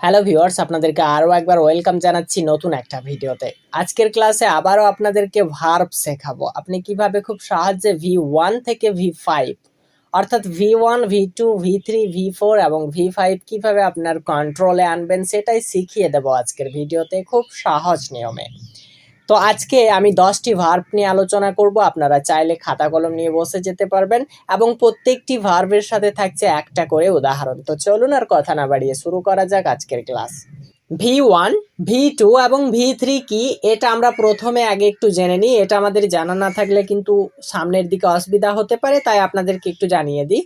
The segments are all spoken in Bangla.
হ্যালো ভিউয়ার্স আপনাদেরকে আরও একবার ওয়েলকাম জানাচ্ছি নতুন একটা ভিডিওতে। আজকের ক্লাসে আবারও আপনাদেরকে ভার্ব শেখাবো। আপনি কীভাবে খুব সাহায্যে ভি ওয়ান থেকে ভি ফাইভ অর্থাৎ V one V two V three V four এবং ভি ফাইভ কীভাবে আপনার কন্ট্রোলে আনবেন, সেটাই শিখিয়ে দেবো আজকের ভিডিওতে খুব সহজ নিয়মে। তো আজকে আমি দশটি ভার্ব নিয়ে আলোচনা করব। আপনারা চাইলে খাতা কলম নিয়ে বসে যেতে পারবেন এবং প্রত্যেকটি ভার্বের সাথে থাকছে একটা করে উদাহরণ। তো চলুন আর কথা না বাড়িয়ে শুরু করা যাক আজকের class. V one, V two এবং ভি থ্রি কি? এটা আমরা প্রথমে আগে একটু জেনে নিই। এটা আমাদের জানা না থাকলে কিন্তু সামনের দিকে অসুবিধা হতে পারে, তাই আপনাদেরকে একটু জানিয়ে দিই।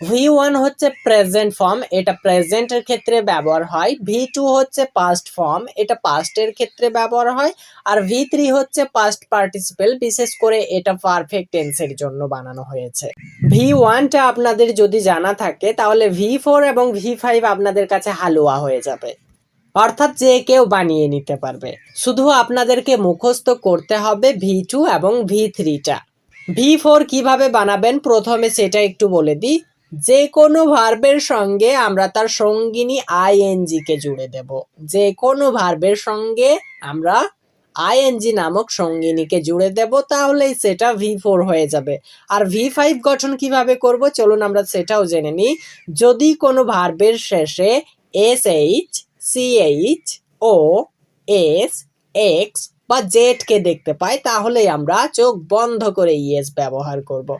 ভি ওয়ান হচ্ছে প্রেজেন্ট ফর্ম এটা প্রেজেন্টের ক্ষেত্রে ব্যবহার হয় ভি টু হচ্ছে পাস্ট ফর্ম এটা পাস্টের ক্ষেত্রে ব্যবহার হয়, আর ভি থ্রি হচ্ছে পাস্ট পার্টিসিপেল বিশেষ করে এটা পারফেক্ট টেন্সের জন্য বানানো হয়েছে। ভি ওয়ানটা আপনাদের যদি জানা থাকে, তাহলে ভি ফোর এবং ভি ফাইভ আপনাদের কাছে হালুয়া হয়ে যাবে। অর্থাৎ যে কেউ বানিয়ে নিতে পারবে। শুধু আপনাদেরকে মুখস্থ করতে হবে ভি টু এবং ভি থ্রিটা ভি ফোর কীভাবে বানাবেন? প্রথমে সেটা একটু বলে দিই। যে কোনো ভার্বের সঙ্গে আমরা তার সঙ্গিনী আইএনজিকে জুড়ে দেব। যে কোনো ভার্বের সঙ্গে আমরা আইএনজি নামক সঙ্গিনীকে জুড়ে দেব, তাহলেই সেটা ভি ফোর হয়ে যাবে। আর ভি ফাইভ গঠন কীভাবে করব? চলুন আমরা সেটাও জেনে নিই। যদি কোনো ভার্বের শেষে S H C H O S X বা জেডকে দেখতে পাই, তাহলেই আমরা চোখ বন্ধ করে ইয়েস ব্যবহার করব।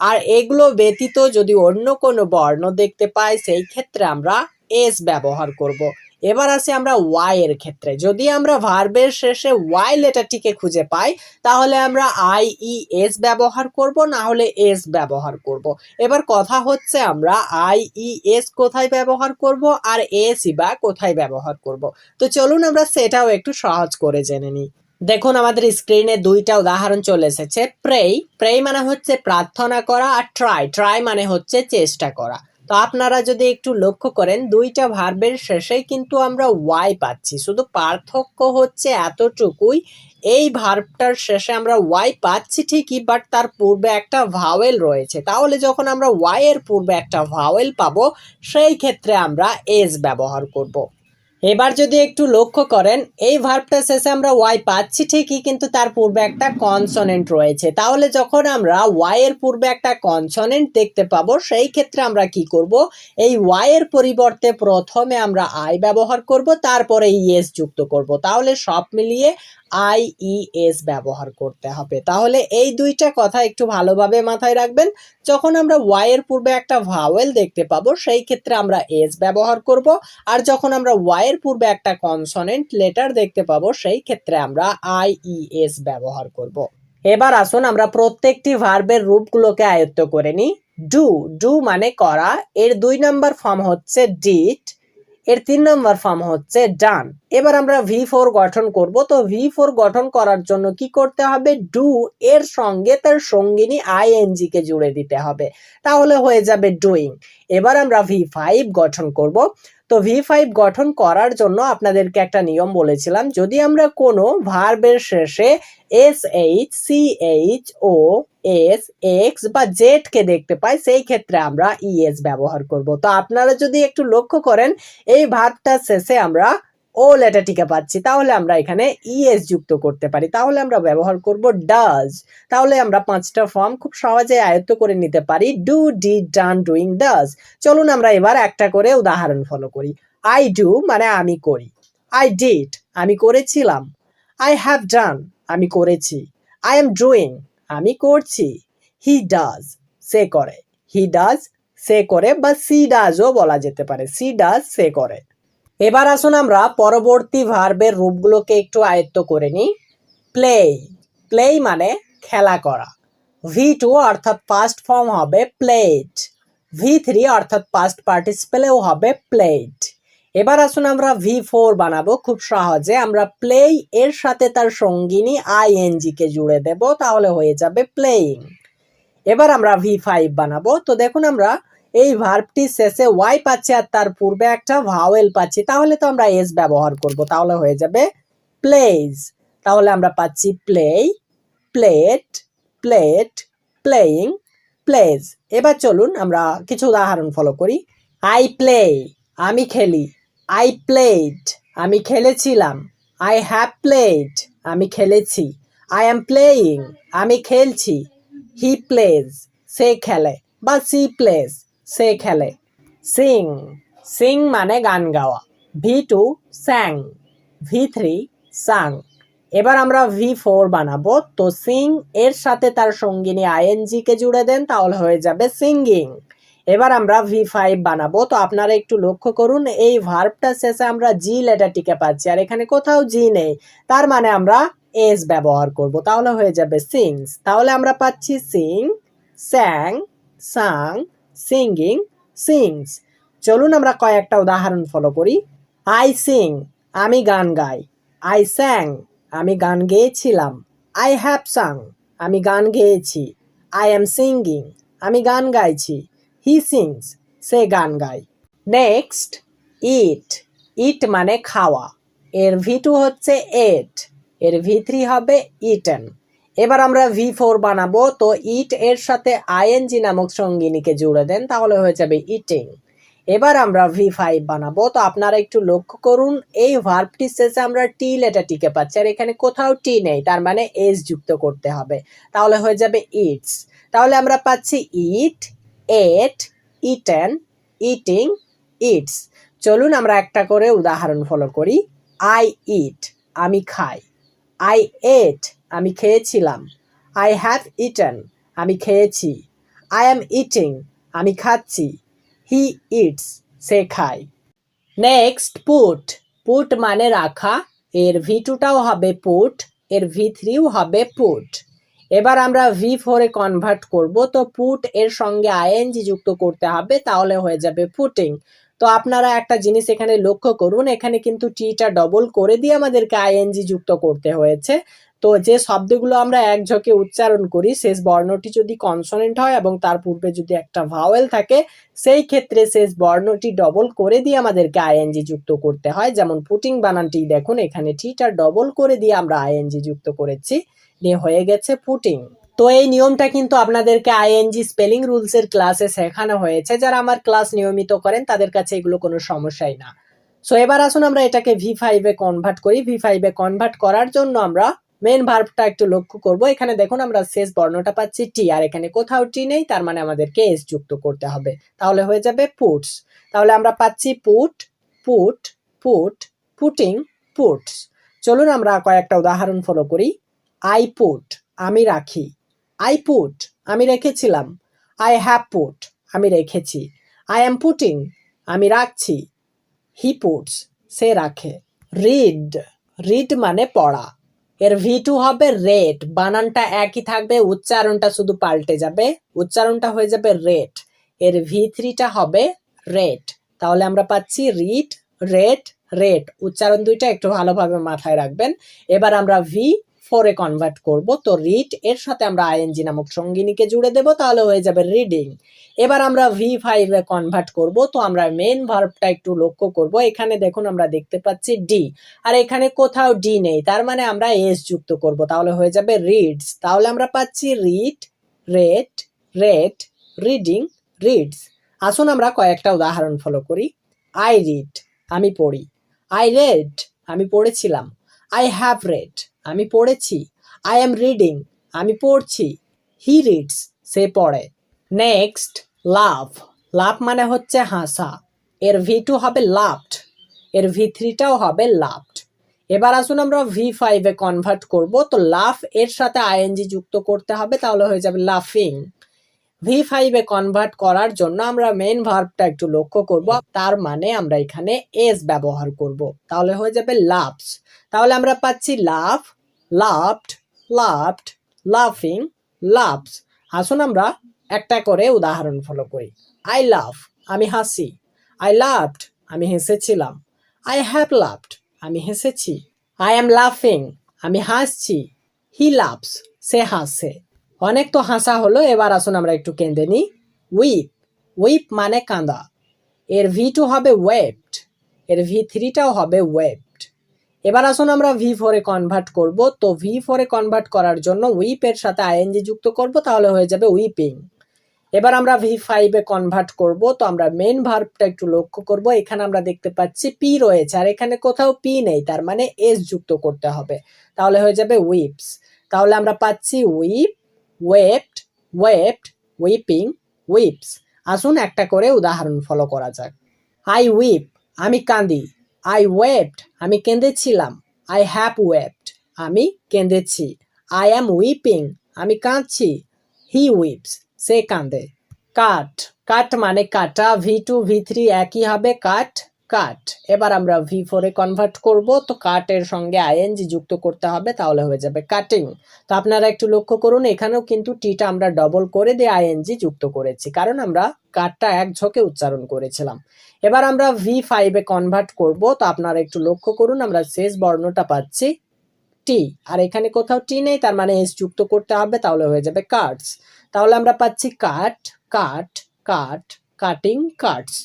আর এগুলো ব্যতীত যদি অন্য কোনো বর্ণ দেখতে পাই, সেই ক্ষেত্রে আমরা এস ব্যবহার করব। এবার আসি আমরা ওয়াই এর ক্ষেত্রে যদি আমরা ভার্বের শেষে ওয়াই লেটারটিকে খুঁজে পাই, তাহলে আমরা আই ই এস ব্যবহার করব, না হলে এস ব্যবহার করব। এবার কথা হচ্ছে আমরা আই ই এস কোথায় ব্যবহার করব, আর এস ই বা কোথায় ব্যবহার করব। তো চলুন আমরা সেটাও একটু সহজ করে জেনে নিই দেখুন, আমাদের স্ক্রিনে দুইটা উদাহরণ চলে এসেছে। প্রেই প্রেই মানে হচ্ছে প্রার্থনা করা আর ট্রাই ট্রাই মানে হচ্ছে চেষ্টা করা। তো আপনারা যদি একটু লক্ষ্য করেন, দুইটা ভার্বের শেষেই কিন্তু আমরা ওয়াই পাচ্ছি। শুধু পার্থক্য হচ্ছে এতটুকুই, এই ভার্বটার শেষে আমরা ওয়াই পাচ্ছি ঠিকই বাট তার পূর্বে একটা ভাওয়েল রয়েছে। তাহলে যখন আমরা ওয়াই এর পূর্বে একটা ভাওয়েল পাবো, সেই ক্ষেত্রে আমরা এস ব্যবহার করব। এবার যদি একটু লক্ষ্য করেন, এই ভার্বটা শেষে আমরা ওয়াই পাচ্ছি ঠিকই, কিন্তু তার পূর্বে একটা কনসনেন্ট রয়েছে। তাহলে যখন আমরা ওয়াই এর পূর্বে একটা কনসনেন্ট দেখতে পাবো, সেই ক্ষেত্রে আমরা কি করব? এই ওয়াই এর পরিবর্তে প্রথমে আমরা আই ব্যবহার করব, তারপরে ইএস যুক্ত করব। তাহলে সব মিলিয়ে আই ই এস ব্যবহার করতে হবে। তাহলে এই দুইটা কথা একটু ভালোভাবে মাথায় রাখবেন। যখন আমরা ওয়াই এর পূর্বে একটা ভাওয়েল দেখতে পাবো, সেই ক্ষেত্রে আমরা এস ব্যবহার করব। আর যখন আমরা ওয়াই এর পূর্বে একটা কনসনেন্ট লেটার দেখতে পাবো, সেই ক্ষেত্রে আমরা আই ই এস ব্যবহার করব। এবার আসুন আমরা প্রত্যেকটি ভার্বের রূপগুলোকে আয়ত্ত করে নিই। ডু ডু মানে করা। এর দুই নম্বর ফর্ম হচ্ছে ডিট এর তিন নম্বর ফর্ম হচ্ছে ডান এবার আমরা ভি ফোর গঠন করব, তো ভি ফোর গঠন করার জন্য কি করতে হবে? ডু এর সঙ্গে তার সঙ্গিনী আইএনজি কে জুড়ে দিতে হবে। তাহলে হয়ে যাবে ডুইং এবার আমরা ভি ফাইভ গঠন করব তো ভি ফাইভ গঠন করার জন্য আপনাদেরকে একটা নিয়ম বলেছিলাম, যদি আমরা কোনো ভার্বের শেষে S H C H O S X বা জেড কে দেখতে পাই, সেই ক্ষেত্রে আমরা ইএস ব্যবহার করব। তো আপনারা যদি একটু লক্ষ্য করেন, এই ভার্বটার শেষে আমরা ও লেটারটিকে পাচ্ছি, তাহলে আমরা এখানে ইএস যুক্ত করতে পারি। তাহলে আমরা ব্যবহার করব ডাজ তাহলে আমরা পাঁচটা ফর্ম খুব সহজে আয়ত্ত করে নিতে পারি। Do did done doing does চলুন আমরা এবার একটা করে উদাহরণ ফলো করি। আই ডু মানে আমি করি। আই ডিড আমি করেছিলাম। আই হ্যাভ ডান আমি করেছি। আই এম ডুইং আমি করছি। হি ডাজ সে করে। হি ডাজ সে করে বা সি ডাজও বলা যেতে পারে। সি ডাজ সে করে। এবার আসুন আমরা পরবর্তী ভার্বের রূপগুলোকে একটু আয়ত্ত করে নিই। প্লে প্লে মানে খেলা করা। ভি টু অর্থাৎ পাস্ট ফর্ম হবে প্লেট ভি থ্রি অর্থাৎ পাস্ট পার্টিসিপেলেও হবে প্লেট এবার আসুন আমরা ভি ফোর বানাবো। খুব সহজে আমরা প্লেই এর সাথে তার সঙ্গিনী আইএনজি কে জুড়ে দেব, তাহলে হয়ে যাবে প্লেইং এবার আমরা ভি ফাইভ বানাবো। তো দেখুন আমরা এই ভার্বটি শেষে ওয়াই পাচ্ছি আর তার পূর্বে একটা ভাওয়েল পাচ্ছি। তাহলে তো আমরা এস ব্যবহার করব। তাহলে হয়ে যাবে প্লেজ তাহলে আমরা পাচ্ছি play played played playing plays এবার চলুন আমরা কিছু উদাহরণ ফলো করি। আই প্লে আমি খেলি। আই প্লেড আমি খেলেছিলাম। আই হ্যাভ প্লেড আমি খেলেছি। আই এম প্লেয়িং আমি খেলছি। হি প্লেজ সে খেলে। বা সি প্লেজ সে খেলে। সিং সিং মানে গান গাওয়া। V two sang, V three sung. এবার আমরা ভি ফোর বানাবো। তো সিং এর সাথে তার সঙ্গিনী আইএনজি কে জুড়ে দেন, তাহলে হয়ে যাবে সিঙ্গিং। এবার আমরা ভি ফাইভ বানাবো। তো আপনারা একটু লক্ষ্য করুন, এই ভার্বটা শেষে আমরা জি লেটারটিকে পাচ্ছি, আর এখানে কোথাও জি নেই। তার মানে আমরা এস ব্যবহার করব। তাহলে হয়ে যাবে সিংস। তাহলে আমরা পাচ্ছি sing, sang, sung singing sings চলুন আমরা কয়েকটা উদাহরণ ফলো করি। আই সিং আমি গান গাই। আই স্যাং আমি গান গেয়েছিলাম। আই হ্যাভ সাং আমি গান গেয়েছি। আই এম সিঙ্গিং আমি গান গাইছি। হি সিংস সে গান গায়। নেক্সট ইট ইট মানে খাওয়া। এর ভি টু হচ্ছে এট এর ভি থ্রি হবে ইটেন এবার আমরা ভি ফোর বানাবো। তো ইট এর সাথে আইএনজি নামক সঙ্গিনীকে জুড়ে দেন, তাহলে হয়ে যাবে ইটিং এবার আমরা ভি ফাইভ বানাবো। তো আপনারা একটু লক্ষ্য করুন, এই ভার্বটির শেষে আমরা টি লেটারটিকে পাচ্ছি, আর এখানে কোথাও টি নেই, তার মানে এস যুক্ত করতে হবে। তাহলে হয়ে যাবে ইটস তাহলে আমরা পাচ্ছি eat ate eaten eating eats চলুন আমরা একটা করে উদাহরণ ফলো করি। আই ইট আমি খাই। আই এট আমি খেয়েছিলাম। আই হ্যাভ ইটেন আমি খেয়েছি। আই অ্যাম ইটিং আমি খাচ্ছি। হি ইটস সে খায়। নেক্সট পুট পুট মানে রাখা। এর ভি টুটাও হবে পুট এর ভি থ্রিও হবে পুট এবার আমরা ভি ফোরে কনভার্ট করব। তো পুট এর সঙ্গে আইএনজি যুক্ত করতে হবে, তাহলে হয়ে যাবে পুটিং তো আপনারা একটা জিনিস এখানে লক্ষ্য করুন, এখানে কিন্তু টিটা ডবল করে দিয়ে আমাদেরকে আইএনজি যুক্ত করতে হয়েছে। তো যে শব্দগুলো আমরা এক উচ্চারণ করি, শেষ বর্ণটি যদি কনসোনেন্ট হয় এবং তার পূর্বে যদি একটা ভাওয়েল থাকে, সেই ক্ষেত্রে শেষ বর্ণটি ডবল করে দিয়ে আমাদেরকে আইএনজি যুক্ত করতে হয়। যেমন পুটিং বানানটি দেখুন, এখানে টিটা ডবল করে দিয়ে আমরা আইএনজি যুক্ত করেছি। নিয়ে হয়ে গেছে পুটিং তো এই নিয়মটা কিন্তু আপনাদেরকে আইএনজি স্পেলিং রুলসের ক্লাসে শেখানো হয়েছে। যারা আমার ক্লাস নিয়মিত করেন, তাদের কাছে এগুলো কোনো সমস্যাই না। সো এবার আসুন আমরা এটাকে ভি ফাইভে কনভার্ট করি। ভি ফাইভে কনভার্ট করার জন্য আমরা মেন ভার্বটা একটু লক্ষ্য করব। এখানে দেখুন, আমরা শেষ বর্ণটা পাচ্ছি টি আর এখানে কোথাও টি নেই, তার মানে আমাদেরকে এস যুক্ত করতে হবে। তাহলে হয়ে যাবে পুটস তাহলে আমরা পাচ্ছি put put put putting puts চলুন আমরা কয়েকটা উদাহরণ ফলো করি। আই পুট আমি রাখি। আই পুট আমি রেখেছিলাম। আই হ্যাভ পুট আমি রেখেছি। আই এম পুটিং আমি রাখছি। হি পুটস সে রাখে। রিড রিড মানে পড়া। এর ভি টু হবে রেট বানানটা একই থাকবে, উচ্চারণটা শুধু পাল্টে যাবে। উচ্চারণটা হয়ে যাবে রেট এর ভি থ্রিটা হবে রেট তাহলে আমরা পাচ্ছি রিট রেট রেট উচ্চারণ দুইটা একটু ভালোভাবে মাথায় রাখবেন। এবার আমরা ভি ফোরে কনভার্ট করব। তো রিড এর সাথে আমরা আইএনজি নামক সঙ্গিনীকে জুড়ে দেব, তাহলে হয়ে যাবে রিডিং এবার আমরা ভি ফাইভে কনভার্ট করব, তো আমরা মেন ভার্বটা একটু লক্ষ্য করব। এখানে দেখুন আমরা দেখতে পাচ্ছি ডি আর এখানে কোথাও ডি নেই, তার মানে আমরা এস যুক্ত করব, তাহলে হয়ে যাবে রিডস তাহলে আমরা পাচ্ছি read read read reading reads আসুন আমরা কয়েকটা উদাহরণ ফলো করি। আই রিড আমি পড়ি। আই রেড আমি পড়েছিলাম। আই হ্যাভ রেড আমি পড়েছি। আই এম রিডিং আমি পড়ছি। হি রিডস সে পড়ে। নেক্সট লাভ লাভ মানে হচ্ছে হাসা। এর ভি টু হবে লাভড এর ভি থ্রিটাও হবে লাভড এবার আসুন আমরা ভি ফাইভে কনভার্ট করব। তো লাভ এর সাথে আইএনজি যুক্ত করতে হবে, তাহলে হয়ে যাবে লাফিং ভি ফাইভে কনভার্ট করার জন্য আমরা মেন ভার্বটা একটু লক্ষ্য করব। তার মানে আমরা এখানে এস ব্যবহার করব। তাহলে হয়ে যাবে লাভস তাহলে আমরা পাচ্ছি লাভ লাভড লাভড লাফিং লাভস আসুন আমরা একটা করে উদাহরণ ফলো করি। আই লাভ আমি হাসি। আই লাভড আমি হেসেছিলাম। আই হ্যাভ লাভড আমি হেসেছি। আই অ্যাম লাফিং আমি হাসছি। হি লাভস সে হাসে। অনেক তো হাসা হলো, এবার আসুন আমরা একটু কেঁদে নিই উইপ উইপ মানে কাঁদা। এর ভি টু হবে ওয়েবড এর ভি থ্রিটাও হবে ওয়েবড এবার আসুন আমরা ভি ফোরে কনভার্ট করব। তো ভি ফোরে কনভার্ট করার জন্য উইপের সাথে আইএনজি যুক্ত করব, তাহলে হয়ে যাবে উইপিং এবার আমরা ভি ফাইভে কনভার্ট করব। তো আমরা মেন ভার্বটা একটু লক্ষ্য করব। এখানে আমরা দেখতে পাচ্ছি পি রয়েছে, আর এখানে কোথাও পি নেই, তার মানে এস যুক্ত করতে হবে। তাহলে হয়ে যাবে উইপস তাহলে আমরা পাচ্ছি weep wept wept weeping weeps আসুন একটা করে উদাহরণ ফলো করা যাক। আই উইপ আমি কাঁদি। আই ওয়েপড আমি কেঁদেছিলাম। আই হ্যাভ ওয়েপড আমি কেঁদেছি। আই অ্যাম উইপিং আমি কাঁদছি। হি উইপস সে কাঁদে। কাট কাট মানে কাটা। ভি টু ভি থ্রি একই হবে কাট কাট। এবার আমরা ভি ফোরে কনভার্ট করব, তো কাটের সঙ্গে আইএনজি যুক্ত করতে হবে, তাহলে হয়ে যাবে কাটিং তো আপনারা একটু লক্ষ্য করুন, এখানেও কিন্তু টিটা আমরা ডবল করে দিয়ে আইএনজি যুক্ত করেছি, কারণ আমরা কাটটা এক ঝোঁকে উচ্চারণ করেছিলাম। এবার আমরা ভি ফাইভে কনভার্ট করব, তো আপনারা একটু লক্ষ্য করুন, আমরা শেষ বর্ণটা পাচ্ছি টি আর এখানে কোথাও টি নেই, তার মানে এস যুক্ত করতে হবে, তাহলে হয়ে যাবে কাটস তাহলে আমরা পাচ্ছি cut cut cut cutting cuts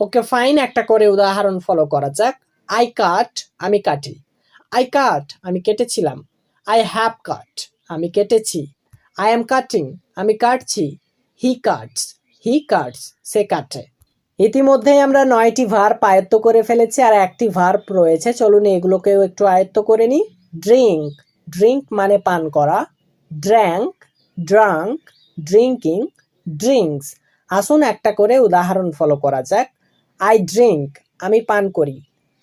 okay fine একটা করে উদাহরণ ফলো করা যাক। আই কাট আমি কাটি। আই কাট আমি কেটেছিলাম। আই হ্যাভ কাট আমি কেটেছি। আই এম কাটিং আমি কাটছি। হি কাটস হি কাটস সে কাটে। ইতিমধ্যেই আমরা নয়টি ভার্ব আয়ত্ত করে ফেলেছি আর একটি ভার্ব রয়েছে। চলুন এগুলোকেও একটু আয়ত্ত করে নিই। ড্রিঙ্ক ড্রিঙ্ক মানে পান করা। ড্র্যাঙ্ক ড্রাঙ্ক ড্রিঙ্কিং ড্রিঙ্কস আসুন একটা করে উদাহরণ ফলো করা যাক। আই ড্রিঙ্ক আমি পান করি।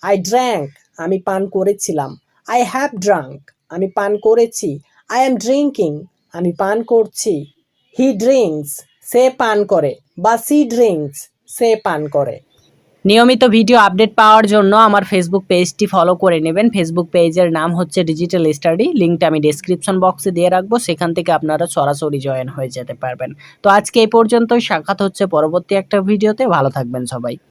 আই ড্র্যাঙ্ক আমি পান করেছিলাম। আই হ্যাভ ড্রাঙ্ক আমি পান করেছি। আই এম ড্রিঙ্কিং আমি পান করছি। হি ড্রিঙ্কস সে পান করে। বা সি ড্রিঙ্কস সে পান করে। নিয়মিত ভিডিও আপডেট পাওয়ার জন্য আমার ফেসবুক পেজটি ফলো করে নেবেন। ফেসবুক পেজের নাম হচ্ছে ডিজিটাল স্টাডি লিঙ্কটা আমি ডেসক্রিপশন বক্সে দিয়ে রাখব। সেখান থেকে আপনারা সরাসরি জয়েন হয়ে যেতে পারবেন। তো আজকে এই পর্যন্তই। সাক্ষাৎ হচ্ছে পরবর্তী একটা ভিডিওতে। ভালো থাকবেন সবাই।